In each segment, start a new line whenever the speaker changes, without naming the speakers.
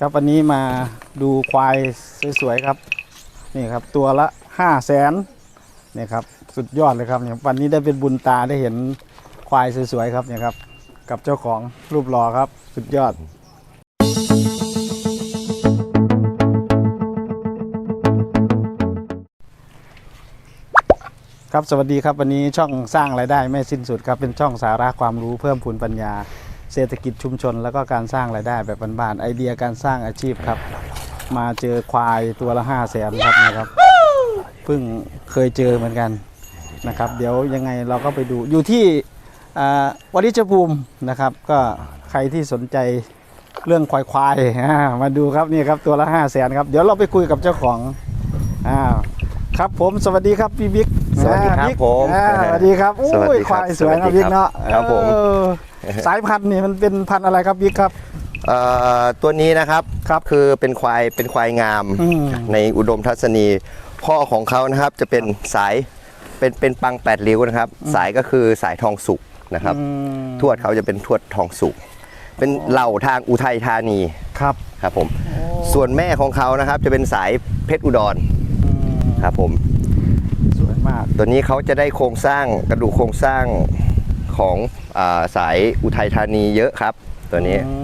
ครับวันนี้มาดูควายสวยๆครับนี่ครับตัวละห้าแสนนี่ครับสุดยอดเลยครับเนี่ยวันนี้ได้เป็นบุญตาได้เห็นควายสวยๆครับเนี่ยครับกับเจ้าของรูปหล่อครับสุดยอดครับสวัสดีครับวันนี้ช่องสร้างรายได้ไม่สิ้นสุดครับเป็นช่องสาระความรู้เพิ่มพูนปัญญา เศรษฐกิจชุมชน แล้วก็การสร้างรายได้แบบบ้านๆไอเดียการสร้างอาชีพครับ มาเจอควายตัวละห้าแสนครับนะครับเพิ่งเคยเจอเหมือนกันนะครับ เดี๋ยวยังไงเราก็ไปดูอยู่ที่อ่าวริชภูมินะครับ ก็ใครที่สนใจเรื่องควายควายๆอ่ามาดูครับนี่ครับตัวละห้าแสนครับ เดี๋ยวเราไปคุยกับเจ้าของอ่าครับผมสวัสดีครับพี่บิ๊ก
สวัสดีครับ
อ่าบิ๊ก
ผม
อ่าสวัสดีครับโอ้
สวัส
ย
ดี
ค
ครับ
วายสวยนะ
สวัสดี
บิ๊ก
ครับ
เนาะ
ครับผม
เออ สายพันธุ์นี่มันเป็นพันธุ์อะไรครับบิ๊กครับ
เอ่อตัวนี้นะครับ
ครับ
คือเป็นควายเป็นควายงาม
อืม
ในอุดมทัศนี พ่อของเขานะครับจะเป็นสายเป็นเป็นปังแปดริ้วนะครับ สายก็คือสายทองสุกนะครับ
อืม
ทวดเขาจะเป็นทวดทองสุกเป็นเหล่าทางอุทัยธานี
ครับ
ครับผม ส่วนแม่ของเขานะครับจะเป็นสายเพชรอุดร
อืม
ครับผม
สวยมาก
ตัวนี้เขาจะได้โครงสร้างกระดูกโครงสร้าง ของอาสายอุทัยธานีเยอะครับ ตัวนี้
อื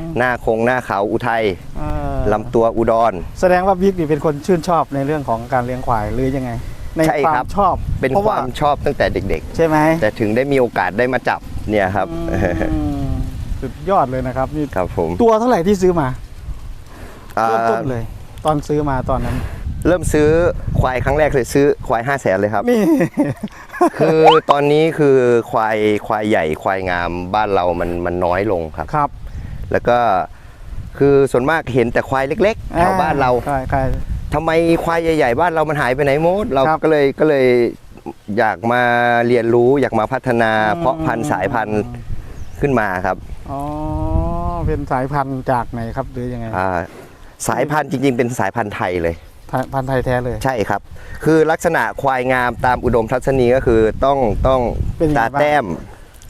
ม
หน้าโครงหน้าเขาอุทัย
เอ่อ
ลำตัวอุดร
แสดงว่าบิ๊กนี่เป็นคนชื่นชอบในเรื่องของการเลี้ยงควายหรือยังไง ใน
ใช่
ควา
ครั
ม
บ
ชอบ
เป็น
พระ
ความชอบตั้งแต่เด็ก
ใช่ไหม
ๆ แต่ถึงได้มีโอกาสได้มาจับเนี่ยครับ
อืมสุดยอดเลยนะครับนี่
ครับผม
ตัวเท่าไหร่ที่ซื้อมา
อ่า
เริ่มต้นเลย ตอนซื้อมาตอนนั้น
เริ่มซื้อควายครั้งแรกเลยซื้อควาย5 0 0แสนเลยครับ
นี่
คือตอนนี้คือควายควายใหญ่ควายงามบ้านเรามันมันน้อยลงครับ
ครับ
แล้วก็คือส่วนมากเห็นแต่ควายเล็กๆแถวบ้านเรา
ใช่ใช่
ทำไมควายใหญ่ๆบ้านเรามันหายไปไหนหมดเรา
ครับ
ก็เลยก็เลยอยากมาเรียนรู้อยากมาพัฒนา
อืม
เพาะพันธุ์สายพันธุ์ขึ้นมาครับ
อ๋อ เป็นสายพันธุ์จากไหนครับหรือยังไง
อ่าสายพันธุ์จริง ๆ เป็นสายพันธุ์ไทยเลย
พันธุ์ไทยแท้เลย
ใช่ครับ คือลักษณะควายงามตามอุดมทัศนีก็คือต้องต้อง
เป็นยังไง
ตา
บ้าง
แต้ม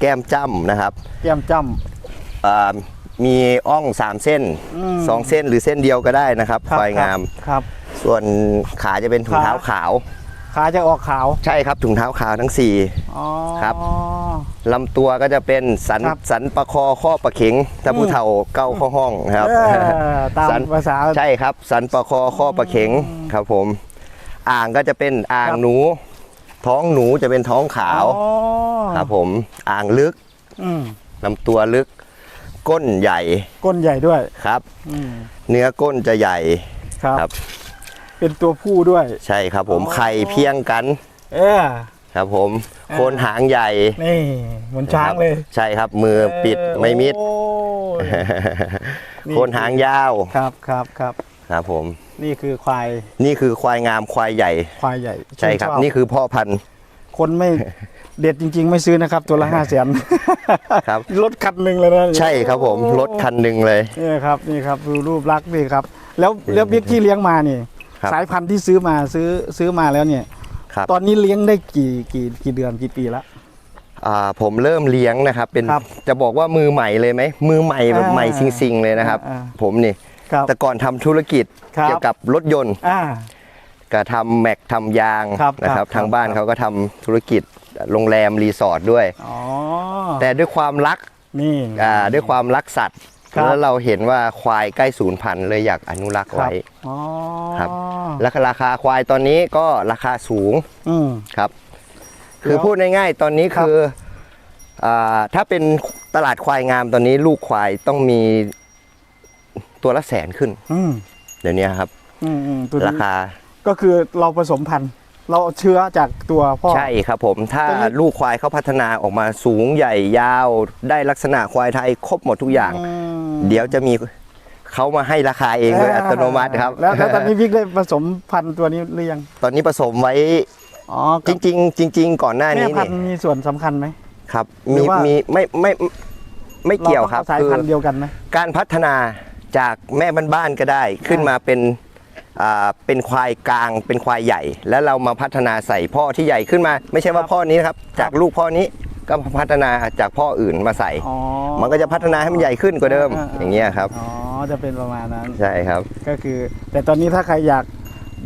แก้มจ้ำนะครับ
แก้มจ้
อ่ามีอ่อง3เส้น
อืม
2เส้นหรือเส้นเดียวก็ได้นะครับำ
รับ
ควายงาม
ครับ
ส่วนขาจะเป็นถุงเท้า
ขา
ขาว
ขาจะออกขาว
ใช่ครับถุงเท้าขาวทั้ง
อ๋อ
ครับ 4ลำตัวก็จะเป็นสัน
ครับ
สันประคอข้อประเข็งถ้าผู้เฒ่าเก้าข้อห้องนะครับ
เออตาม
สัน
ภาษา
ใช่ครับ สันประคอข้อประเข็งครับผม อ่างก็จะเป็นอ่าง
ครับ
หนู ท้องหนูจะเป็นท้องขาว
อ๋อ
ครับผม อ่างลึก
อืม
ลำตัวลึก ก้นใหญ่
ก้นใหญ่ด้วย
ครับ
อืม
เนื้อก้นจะใหญ่
ครับ
ครับ
เป็นตัวผู้ด้วย
ใช่ครับผม
อ๋อ
ไข่เพียงกัน
เออ
ครับผม
อ่า
โคนหางใหญ่
นี่เหมือนช้างเลย
ใช่ครับมือปิดไม่มิด
โอ้ยนี่
โคนหางยาว
ครับครับครับ
ครับผม
นี่คือควาย
นี่คือควายงามควายใหญ่
ควายใหญ่
ใช่ครับ
ชอ
นี่คือพ่อพันธุ์
คนไม่เด็ดจริง ๆ ไม่ซื้อนะครับ ตัวละห้าแสน
ครับ
รถคันหนึ่งเลยนะ
ใช่ครับผมรถคันหนึ่งเลย
นี่ครับนี่ครับดูรูปลักษณ์นี่ครับ แล้วแล้วบิ๊กที่เลี้ยงมานี่
ครับ
สายพันธุ์ที่ซื้อมาซื้อซื้อมาแล้วเนี่ย
ครับ
ตอนนี้เลี้ยงได้กี่กี่กี่เดือนกี่ปีละ
อ่าผมเริ่มเลี้ยงนะครับ เป็น
ครับ
จะบอกว่ามือใหม่เลยไหมมือใหม่แบบ
อ่า
ใหม่ซิงๆเลยนะครับ
อ่า
ผมนี่
ครับ
แต่ก่อนทำธุรกิจ
ครับ
เกี่ยวกับรถยนต์
อ่า
ก็ทำแม็กทำยาง
ครับ
นะค
ครั
รั
บบ
ทางบ้าน
ครับ
เขาก็ทำธุรกิจโรงแรมรีสอร์ทด้วย
อ๋อ
แต่ด้วยความรัก
นี่
อ่าด้วยความรักสัตว์
ครับ
แล้วเราเห็นว่าควายใกล้สูญพันธุ์เลยอยากอนุรักษ์
ครับ
ไว้
อ๋อ
ครับและราคาควายตอนนี้ก็ราคาสูง
อืม
ครับ
แล้ว
คือพูดง่ายๆ ตอนนี้
ครับ
คืออ่าถ้าเป็นตลาดควายงามตอนนี้ลูกควายต้องมีตัวละแสนขึ้น
อืม
เดี๋ยวนี้ครับ
อืมอืมตัวนี้
ราคา
ก็คือเราผสมพันธุ์ เราเอาเชื้อจากตัวพ่อ
ใช่ครับผมถ้า
ตัวนี้
ลูกควายเขาพัฒนาออกมาสูงใหญ่ยาว ได้ลักษณะควายไทยครบหมดทุกอย่าง
อืม
เดี๋ยวจะมีเขามาให้ราคาเองโดยอัตโนมัติครับ
แล้วแล้วตอนนี้บิ๊กได้ผสมพันธุ์ตัวนี้หรือยัง
ตอนนี้ผสมไว้
อ๋อ
จริง ๆ จริง ๆ ก่อนหน้า
แม่
นี้
พั
นี่
นธุ์มีส่วนสำคัญไหม
ครับ
หรื
มี
อว่า
มีไม่ไม่ไม่ไม่เกี่ยวครับา
ต้องอาสาย
คือ
พันธุ์เดียวกันไหม
การพัฒนาจากแม่บ้านๆก็ได้ ขึ้น
อ่าม
มาเป็นอ่า เป็นควายกลางเป็นควายใหญ่ แล้วเรามาพัฒนาใส่พ่อที่ใหญ่ขึ้นมา ไม่ใช่ว่าพ่อนี้นะครับจากลูกพ่อนี้ก็พัฒนาจากพ่ออื่นมาใส่
อ๋อ
มันก็จะพัฒนาให้มันใหญ่ขึ้นกว่าเดิม
อ่าอ่า
อย่างเงี้ยครับ
อ๋อจะเป็นประมาณนั้น
ใช่ครับ
ก็คือ แต่ตอนนี้ถ้าใครอยาก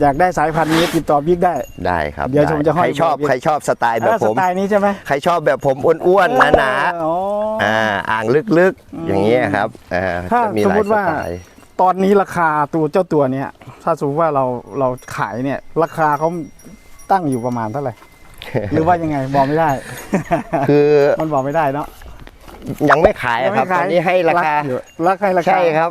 อยากได้สายพันธุ์นี้ติดต่อบิ๊กได้
ได้ครับ
เดี๋ยวผมจะห้อย
ใครชอบ
เบอร์
ใครชอบสไตล์แบบ
อ่า
ผ
ส
ม
ไตล์นี้ใช่ไหม
ใครชอบแบบผมอ้วนๆหนา
เอออ๋อ
ๆ
อ
อ่าอ่างลึกๆอย่างเงี้ยครับอ่า
ถ้า
จะมี
สม
หลา
มุ
ย
ติ
ส
ว่า
ไตล์
ตอนนี้ราคาตัวเจ้าตัวเนี้ยถ้าสมมติว่าเราเราขายเนี่ย ราคาเขาตั้งอยู่ประมาณเท่าไหร่ หรือว่ายังไงบอกไม่ได้
คือ
มันบอกไม่ได้เนาะ
ยังไม่ขายอะครับ
ยังไม่
ต
ขา
อยนนี้ให้ราคา
อยู่รักให้ราคา
ใช่ครับ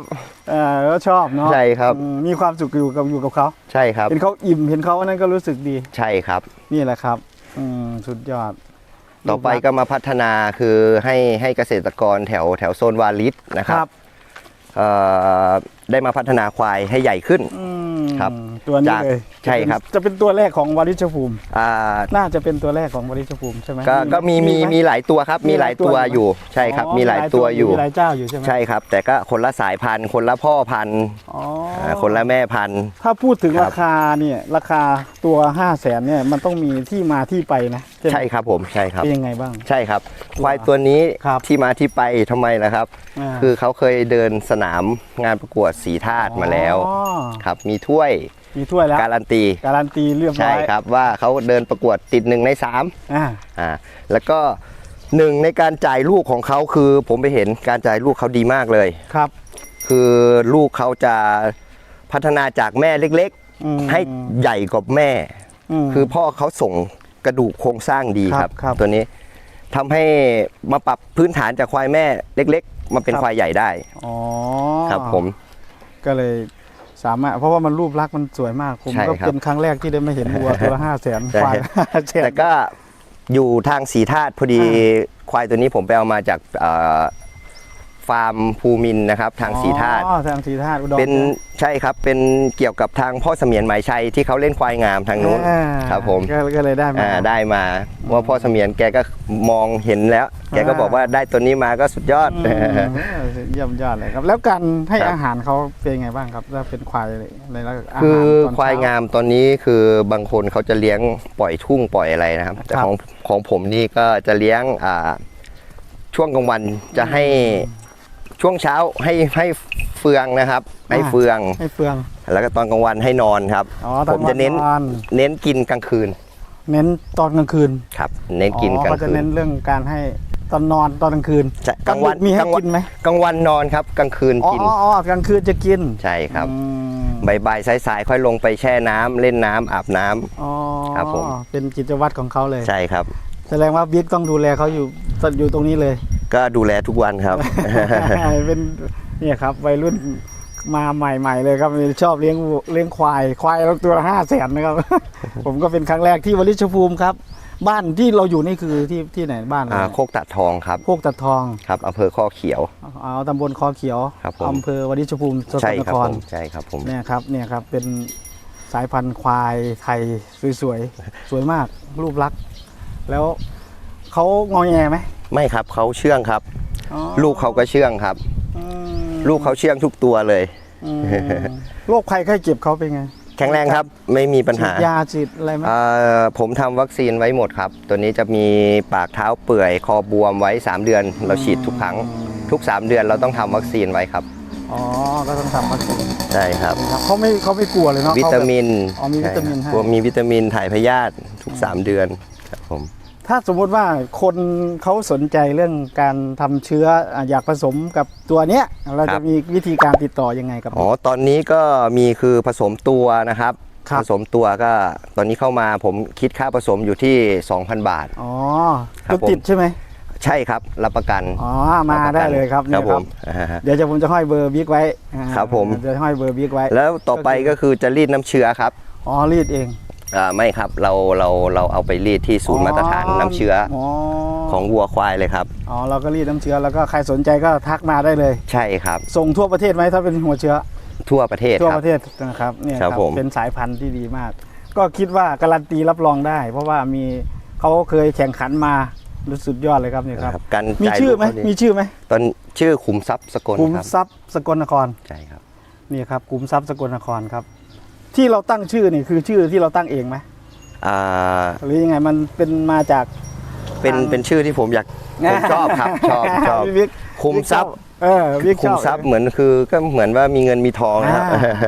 เออแล้วชอบเนาะ
ใช่ครับ
อืมมีความสุขอยู่กับอยู่กับเขา
ใช่ครับ
เห็นเขาอิ่มเห็นเขาอันนั้นก็รู้สึกดี
ใช่ครับ
นี่แหละครับ อืมสุดยอด
ต่อไปก็มาพัฒนาคือให้ให้เกษตรกรแถวแถวโซนวาลิสนะค
ค
รั
รั
บบเอ่อได้มาพัฒนาควายให้ใหญ่ขึ้น
อืม
ครับ
ตัวนี้
จาก
เลย
ใช่ครับ
จะเป็นตัวแรกของวริชภูมิ
อ่า
น่าจะเป็นตัวแรกของวริชภูมิใช่ไหม
ก็ก็มีมี
ไห
มีหลายตัวครับ มีหลายตัวอยู่ใช่ครับมีหลายตัวอยู่
มีหลายเจ้าอยู่ใช่ไหม
ใช่ครับ แต่ก็คนละสายพันธุ์ คนละพ่อพันธุ์
อ๋อ
อ่าคนละแม่พันธุ์
ถ้าพูดถึง
ครับ
ราคาเนี่ยราคาตัว5 0 0แสนเนี่ยมันต้องมีที่มาที่ไปนะไหม
ใช่ครับผมใช่ครับ
เป็นยังไงบ้าง
ใช่ครับ ควายตัวนี้
ครับ
ที่มาที่ไปทำไมล่ะครับาคือเขาเคยเดินสนามงานประกวดสีธาตุมาแล้ว
อ๋อ
ครับ มีถ้วย
มีถ้วยแล้ว
การันตี
การันตีเรียบร้
ใช่
อย
ครับว่าเขาเดินประกวดติดหนึ่งในสาม
อ่า
อ่าแล้วก็หนึ่งในการจ่ายลูกของเขาคือ ผมไปเห็นการจ่ายลูกเขาดีมากเลย
ครับ
คือลูกเขาจะพัฒนาจากแม่เล็ก
อืม
ๆ ให้ใหญ่กว่าแม่
ม
คือพ่อเขาส่งกระดูกโครงสร้างดี
ค
ค
รั
รั
บบครับ
ตัวนี้ทำให้มาปรับพื้นฐานจากควายแม่เล็ก ๆ มาเป็น
ครับ
ควายใหญ่ได้
อ๋อ
ครับผม
ก็เลยสามารถเพราะว่ามันรูปลักษณ์มันสวยมากผม
ใช่
ก็
ครับ
เป็นครั้งแรกที่ได้มาเห็นวัวตัวละห้าแสน
ใช่
ควายห้าแสน
แต่ก็อยู่ทางสีธาตุพอดีควายตัวนี้ผมไปเอามาจากเอ่อ ฟาร์มภูมินทร์นะครับทางสีธาตุ
อ๋อทางสีธาตุอุดร
เป็นใช่ครับเป็นเกี่ยวกับทางพ่อเสมียนหมายชัยที่เขาเล่นควายงามทางนู้น
อ่า
ครับผม
ก็ก็เลยได้มา
อ่าได้มาว่าพ่อเสมียนแกก็มองเห็นแล้ว แกก็
อ่า
บอกว่าได้ตัวนี้มาก็สุดยอด
อืมเยี่ยมยอดเลยครับ แล้วการให้
ครับ
อาหารเขาเป็นไงบ้างครับถ้าเป็นควายอะไรแล้วอาหาร
คือ
ตนเช้
ควายงามตอนนี้คือบางคนเขาจะเลี้ยงปล่อยทุ่งปล่อยอะไรนะครับ แต่
ครับ
ของของผมนี่ก็จะเลี้ยงอ่าช่วงกลางวันจะให้ ช่วงเช้าให้ให้เฟืองนะครับ ให้เฟือง
ให้เฟือง
แล้วก็ตอนกลางวันให้นอนครับ
อ๋อตอ
ผมจะเน้น
วัอ
เน้นกินกลางคืน
เน้นตอนกลางคืน
ครับ เน้นกินกลา
อ๋
ง
อก็จะ
คืน
เน้นเรื่องการให้ตอนนอนตอนกลางคืน
ใช่กลางวัน
ดึมีให้
กลางวั
กินไหม
กลางวันนอนครับ กลางคืน
อ๋อ
กิน
อ๋ออ๋อกลางคืนจะกิน
ใช่ครับ
อืม
บ่ายๆสายๆค่อยลงไปแช่น้ำเล่นน้ำอาบน้ำ
อ๋อ
ครับผม
เป็นกิจวัตรของเขาเลย
ใช่ครับ
แสดงว่าบิ๊กต้องดูแลเขาอยู่อยู่ตรงนี้เลย
ก็ดูแลทุกวันครับ
เป็นเนี่ยครับวัยรุ่นมาใหม่ๆเลยครับชอบเลี้ยงวัวเลี้ยงควายควายเราตัวละห้าแสนนะครับ ผมก็เป็นครั้งแรกที่วลิชภูมิครับ บ้านที่เราอยู่นี่คือที่ที่ไหนบ้าน
อ่า
เรา
โคกตัดทองครับ
โคกตัดทอง
ครับอำเภอข้อเขียว
เอาตำบลคอเขียว
ครับผม
อำเภอวลิชภูมิสก
ใช่
ลน
ครับ
ค
ผ
ร
มใช่ครับผม
เนี่ยครับเนี่ยครับเป็นสายพันธุ์ควายไทยสวยๆสวยมากรูปลักษณ์แล้วเขางอแงไหม
ไม่ครับเขาเชื่องครับ
อ๋อ
ลูกเขาก็เชื่องครับ
อืม
ลูกเขาเชื่องทุกตัวเลย
อืมโรคภัยไข้เจ็บเขาเป็นไง
แข็งแรงครับไม่มีปัญ
ฉี
หา
ดยาฉีดอะไรไหม
เอ่อผมทำวัคซีนไว้หมดครับ ตัวนี้จะมีปากเท้าเปื่อย คอบวมไว้ 3 เดือน เราฉีดทุกครั้ง ทุก 3 เดือนเราต้องทำวัคซีนไว้ครับ
อ๋อก็ต้องทำวัคซีน
ใช่ครับ
ครับเขาไม่เขาไม่กลัวเลยเนาะ
วิตามิน
อ๋อมีวิตามินให้
ใช่ครับพวกมีวิตามินถ่ายพยาธิทุก 3 เดือนครับผม
ถ้าสมมุติว่าคนเขาสนใจเรื่องการทำเชื้ออะอยากผสมกับตัวเนี้ยเรา
ครั
จะ
บ
มีวิธีการติดต่อยังไงกับ
อ๋อตอนนี้ก็มีคือผสมตัวนะครับ
ครับ
ผสมตัวก็ตอนนี้เข้ามาผมคิดค่าผสมอยู่ที่ 2,000 บาท
อ๋อ
ครับ
ตัวติด
ผม
ใช่ไหม
ใช่ครับรับประกัน
อ๋อมาได้เลยครับ
ค
เนี่
รั
ย
บ
ค
ผ
รับ
มอ่าฮะ
เดี๋ยวจะผมจะห้อยเบอร์บิ๊กไว้อ่า
ครับผม
เดี๋ยวจะห้อยเบอร์บิ๊กไว้
แล้วต่อไปก็คือจะรีดน้ำเชื้อครับ
อ๋อรีดเอง
อ่าไม่ครับเราเราเราเอาไปรีดที่ศูนย์มาตรฐานน้ำเชื้อ
อ๋อ
ของวัวควายเลยครับ
อ๋อเราก็รีดน้ำเชื้อแล้วก็ใครสนใจก็ทักมาได้เลย
ใช่ครับ
ส่งทั่วประเทศไหมถ้าเป็นหัวเชื้อ
ทั่วประเทศ
ทั่ว
ครั
ป
บ
ระเทศนะครับเนี่ย
ครับผม
เป็นสายพันธุ์ที่ดีมาก ก็คิดว่าการันตีรับรองได้ เพราะว่ามีเขาเคยแข่งขันมารู้สุดยอดเลยครับเนี่ยครับ
ครับการ
มี
จ่าย
ชื่อไหม
ลูกเขาดี
มีชื่อไหม
ตอนชื่อขุมทรัพย์สกล
กลุ่ม
ครับ
ทรัพย์สกลนคร
ใช่ครับ
นี่ครับกลุ่มทรัพย์สกลนครครับ ที่เราตั้งชื่อนี่คือชื่อที่เราตั้งเองไหม
อ่า
หรือยังไงมันเป็นมาจาก
เป็น
ทาง
เป็นชื่อที่ผมอยากผมชอบครับชอบชอบ
พี่บิ๊ก
คุมทรัพย์
เออบิ๊ก
คุ
ช
ม
อบ
ทรัพย์เหมือนคือก็เหมือนว่ามีเงินมีทอง
อ่า
นะครับ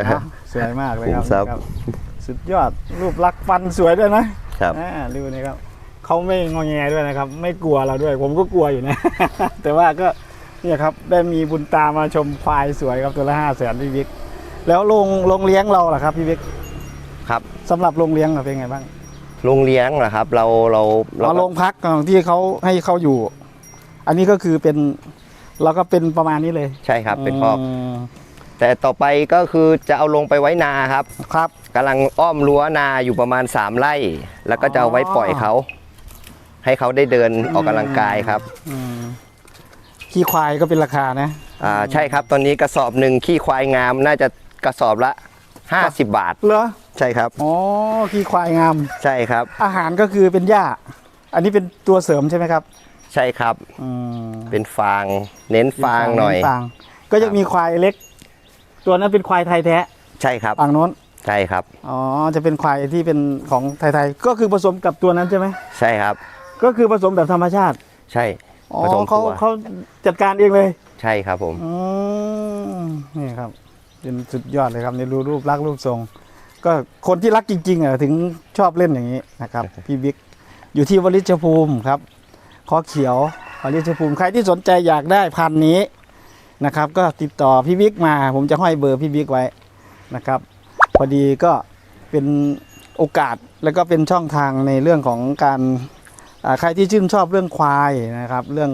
เนอะสวยมากเลยครับ
คุมทรัพย์
ครับสุดยอดรูปลักษณ์ฟันสวยด้วยนะครับอ่าดูนี่ครับเขาไม่งอแงด้วยนะครับ ไม่กลัวเราด้วย ผมก็กลัวอยู่นะ แต่ว่าก็เนี่ยครับได้มีบุญตามาชมควายสวยครับตัวละห้าแสนพี่บิ๊ก แล้วโรงโรงเลี้ยงเราล่ะครับพี่บิ๊ก
ครับ
สำหรับโรงเลี้ยงเราเป็นไงบ้าง
โรงเลี้ยงเหรอครับ เราเราเรา
เอาโรงพักของที่เขาให้เขาอยู่ อันนี้ก็คือเป็นเราก็เป็นประมาณนี้เลย
ใช่ครับเป็นครอบ
ม
แต่ต่อไปก็คือจะเอาลงไปไว้นาครับ
ครับ
กำลังอ้อมรั้วนาอยู่ประมาณ 3 ไร่ แล้วก็จะเอาไว้ปล่อยเขา ให้เขาได้เดินออกกำลังกายครับ
อืมขี้ควายก็เป็นราคานะ
อ่าใช่ครับ ตอนนี้กระสอบหนึ่งขี้ควายงามน่าจะ กระสอบละ 50 บาท
เหรอ
ใช่ครับ
อ๋อขี้ควายงาม
ใช่ครับ
อาหารก็คือเป็นหญ้า อันนี้เป็นตัวเสริมใช่ไหมครับ
ใช่ครับ
อืม
เป็นฟาง เน้นฟางหน่อย
ฟางก็ยังมีควายเล็ก ตัวนั้นเป็นควายไทยแท้
ใช่ครับ
ฝั่งโน้น
ใช่ครับ
อ๋อ จะเป็นควายที่เป็นของไทยๆ ก็คือผสมกับตัวนั้นใช่ไหม
ใช่ครับ
ก็คือผสมแบบธรรมชาติ
ใช่
อ๋อ
ผสม
เขา
ตัว
เขาจัดการเองเลย
ใช่ครับผม
อืมนี่ครับ เป็นสุดยอดเลยครับในรูรูปลักษณ์รูปทรง ก็คนที่รักจริงๆอะถึงชอบเล่นอย่างนี้นะครับ พี่บิ๊กอยู่ที่วลิชภูมิครับคอเขียววลิชภูมิใครที่สนใจอยากได้พันธุ์นี้นะครับ ก็ติดต่อพี่บิ๊กมา ผมจะห้อยเบอร์พี่บิ๊กไว้นะครับ พอดีก็เป็นโอกาสแล้วก็เป็นช่องทางในเรื่องของการอ่า ใครที่ชื่นชอบเรื่องควายนะครับ เรื่อง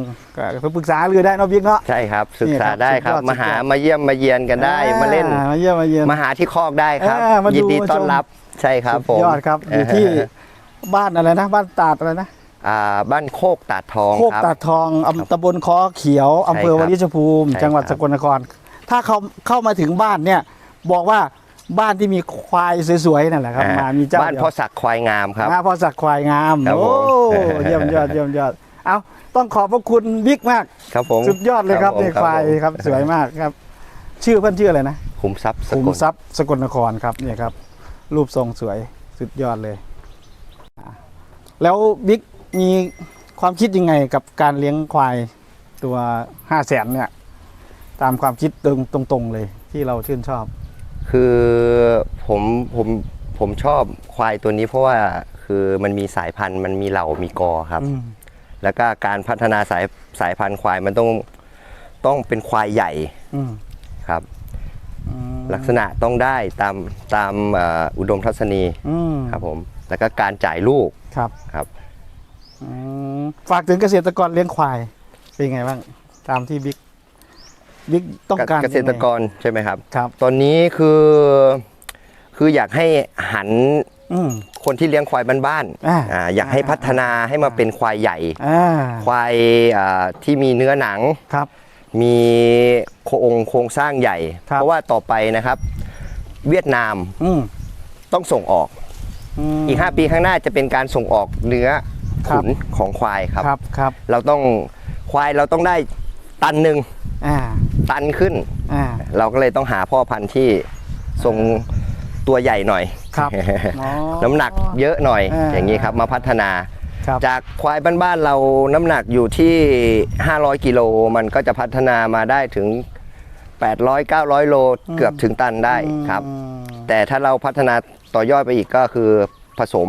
ก็ปรึกษาเรือได้เนอะบิ๊กเนาะ
ใช่ครับศึก
นี่ครั
ษา
บ
ได้ครับ
สุดยอด
มาหา
สุดยอด
มาเยี่ยมมาเยียนกันได้มาเล่น
อ่มาเยี่ยมมาเยี่ยม
มาหาที่คอกได้ครับ
เออมาดู
ยินดี
มาชม
ต้อนรับใช่ครับผม
สุดยอดครับอยู่ที่บ้านอะไรนะ บ้านตาดอะไรนะ
อ่าบ้านโคกตาดทอง
โคก
ครับ
ตาดทองอำตำบลคอเขียวอำเภอ
ใช่
ว
ครับ
ลิชภูมิ
ใช่
จังหวัด
ค
ส
รับ
กลนคร ถ้าเขาเข้ามาถึงบ้านเนี่ยบอกว่า บ้านที่มีควายสวยๆนั่นแหละครับ
อ่
มามีเจ้า
บ้าน
เดียว
พ่อศักดิ์ควายงามครับ
อ่าพอสักควายงาม
ครับ
โอ้
ผม
เยี่ยมยอดเยี่ยมยอดเอาต้องขอบพระคุณบิ๊กมาก
ครับผม
สุดยอดเลยครับ
ผม
ในควาย
ผม
ครับสวยมากครับ ชื่อเพื่อนชื่ออะไรนะ
ขุมทรัพย์ส
ขุม
กล
ทรัพย์สกลนครครับเนี่ยครับ รูปทรงสวยสุดยอดเลยอ่าแล้วบิ๊กมีความคิดยังไงกับการเลี้ยงควายตัวห้าแสนเนี่ย ตามความคิดตรงตรงๆเลยที่เราชื่นชอบ
คือผมผมผมชอบควายตัวนี้เพราะว่าคือมันมีสายพันธุ์มันมีเหล่ามีกอครับ
อืม
แล้วก็การพัฒนาสายสายพันธุ์ควายมันต้องต้องเป็นควายใหญ่
อืม
ครับ
อืม
ลักษณะต้องได้ตามตามเอ่ออุดมทัศนี
อืม
ครับผมแล้วก็การจ่ายลูก
ครับ
ครับ
อืมฝากถึงเกษตรกรเลี้ยงควายเป็นไงบ้างตามที่บิ๊ก บิ๊กต้องการ
เกษตรกรใช่ไหมครับ
ครับ
ตอนนี้คือคืออยากให้หัน
อืม
คนที่เลี้ยงควายบ้าน
อ่า
ๆอ่าอยากให้พัฒนาให้มาเป็นควายใหญ่
อ่า
ควายอ่าที่มีเนื้อหนัง
ครับ
มีโครงโครงสร้างใหญ่
ครับ
เพราะว่าต่อไปนะครับ เวียดนาม
อืม
ต้องส่งออก
ม
อีก 5 ปีข้างหน้าจะเป็นการส่งออกเนื้อ
ครับ
ขุนของควายครับ
ครับครับ
เราต้องควายเราต้องได้ตันหนึ่ง
อ่า
ตันขึ้น
อ่า
เราก็เลยต้องหาพ่อพันธุ์ที่ทรงตัวใหญ่หน่อย
ครับ อ๋อ
น้ำหนักเยอะหน่อย
อ่า
อย่างนี้ครับมาพัฒนา
ครับ
จากควายบ้านๆเราน้ำหนักอยู่ที่ 500 กิโลมันก็จะพัฒนามาได้ถึง 800 900 โลเกือบถึงตันได้ครับ
อืม
แต่ถ้าเราพัฒนาต่อยอดไปอีกก็คือผสม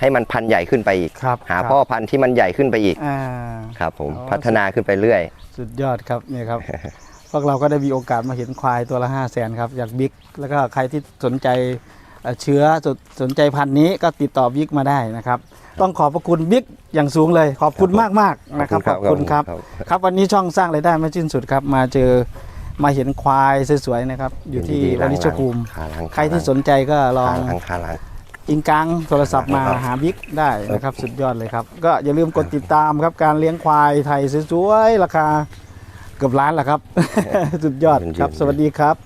ให้มันพันธุ์ใหญ่ขึ้นไปอีก
ครับ
หา
ครับ
พ่อพันธุ์ที่มันใหญ่ขึ้นไปอีก
อ่า
ครับผม
อ๋อ
พัฒนาขึ้นไปเรื่อย
สุดยอดครับเนี่ยครับ พวกเราก็ได้มีโอกาสมาเห็นควายตัวละ5 0 0แสนครับจากบิ๊กแล้วก็ใครที่สนใจเอ่อเชื้อสนสนใจพันธุ์นี้ก็ติดต่อบิ๊กมาได้นะครับ ต้องขอบพระคุณบิ๊กอย่างสูงเลย ขอบคุณมากมากๆนะครับขอบคุณครับ ครับวันนี้ช่องสร้างรายได้ไม่สิ้นสุดครับ มาเจอมาเห็นควายสวยๆนะครับ อยู่ที่วณิชภูมิ
ขาหลัง
ใครที่สนใจก็ลอง
ขาหลังขาหลัง
อิงกังโทรศัพท์มาหาบิ๊กได้นะครับ สุดยอดเลยครับ ก็อย่าลืมกดติดตามครับการเลี้ยงควายไทยสวยๆราคา เกือบล้านแหละครับ สุดยอดครับ สวัสดีครับ